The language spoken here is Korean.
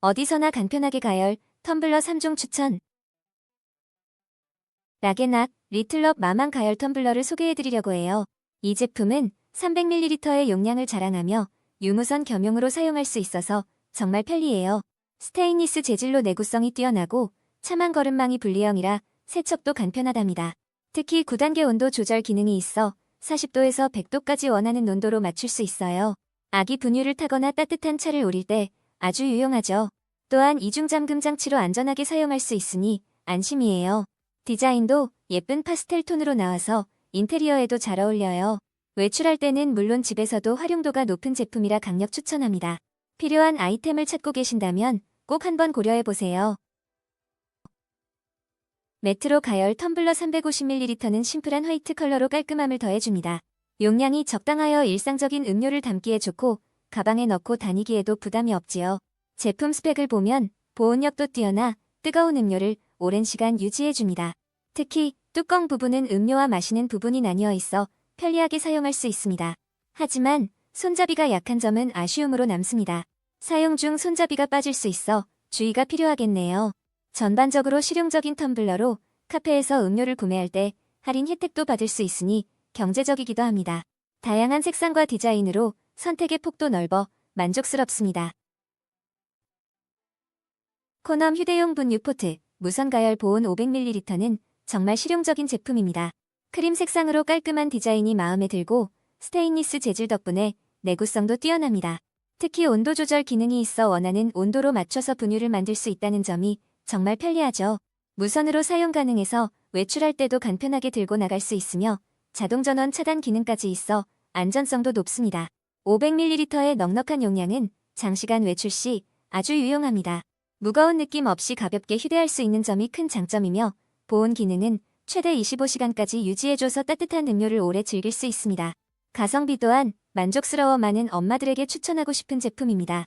어디서나 간편하게 가열, 텀블러 3종 추천. 라게낙, 리틀럽 마망 가열 텀블러를 소개해드리려고 해요. 이 제품은 300ml의 용량을 자랑하며 유무선 겸용으로 사용할 수 있어서 정말 편리해요. 스테인리스 재질로 내구성이 뛰어나고 차만 거름망이 분리형이라 세척도 간편하답니다. 특히 9단계 온도 조절 기능이 있어 40도에서 100도까지 원하는 온도로 맞출 수 있어요. 아기 분유를 타거나 따뜻한 차를 우릴 때 아주 유용하죠. 또한 이중 잠금 장치로 안전하게 사용할 수 있으니 안심이에요. 디자인도 예쁜 파스텔 톤으로 나와서 인테리어에도 잘 어울려요. 외출할 때는 물론 집에서도 활용도가 높은 제품이라 강력 추천합니다. 필요한 아이템을 찾고 계신다면 꼭 한번 고려해보세요. 메트로 가열 텀블러 350ml는 심플한 화이트 컬러로 깔끔함을 더해줍니다. 용량이 적당하여 일상적인 음료를 담기에 좋고 가방에 넣고 다니기에도 부담이 없지요. 제품 스펙을 보면 보온력도 뛰어나 뜨거운 음료를 오랜 시간 유지해줍니다. 특히 뚜껑 부분은 음료와 마시는 부분이 나뉘어 있어 편리하게 사용할 수 있습니다. 하지만 손잡이가 약한 점은 아쉬움으로 남습니다. 사용 중 손잡이가 빠질 수 있어 주의가 필요하겠네요. 전반적으로 실용적인 텀블러로 카페에서 음료를 구매할 때 할인 혜택도 받을 수 있으니 경제적이기도 합니다. 다양한 색상과 디자인으로 선택의 폭도 넓어 만족스럽습니다. 코넘 휴대용 분유 포트 무선 가열 보온 500ml는 정말 실용적인 제품입니다. 크림 색상으로 깔끔한 디자인이 마음에 들고 스테인리스 재질 덕분에 내구성도 뛰어납니다. 특히 온도 조절 기능이 있어 원하는 온도로 맞춰서 분유를 만들 수 있다는 점이 정말 편리하죠. 무선으로 사용 가능해서 외출할 때도 간편하게 들고 나갈 수 있으며 자동 전원 차단 기능까지 있어 안전성도 높습니다. 500ml의 넉넉한 용량은 장시간 외출 시 아주 유용합니다. 무거운 느낌 없이 가볍게 휴대할 수 있는 점이 큰 장점이며 보온 기능은 최대 25시간까지 유지해줘서 따뜻한 음료를 오래 즐길 수 있습니다. 가성비 또한 만족스러워 많은 엄마들에게 추천하고 싶은 제품입니다.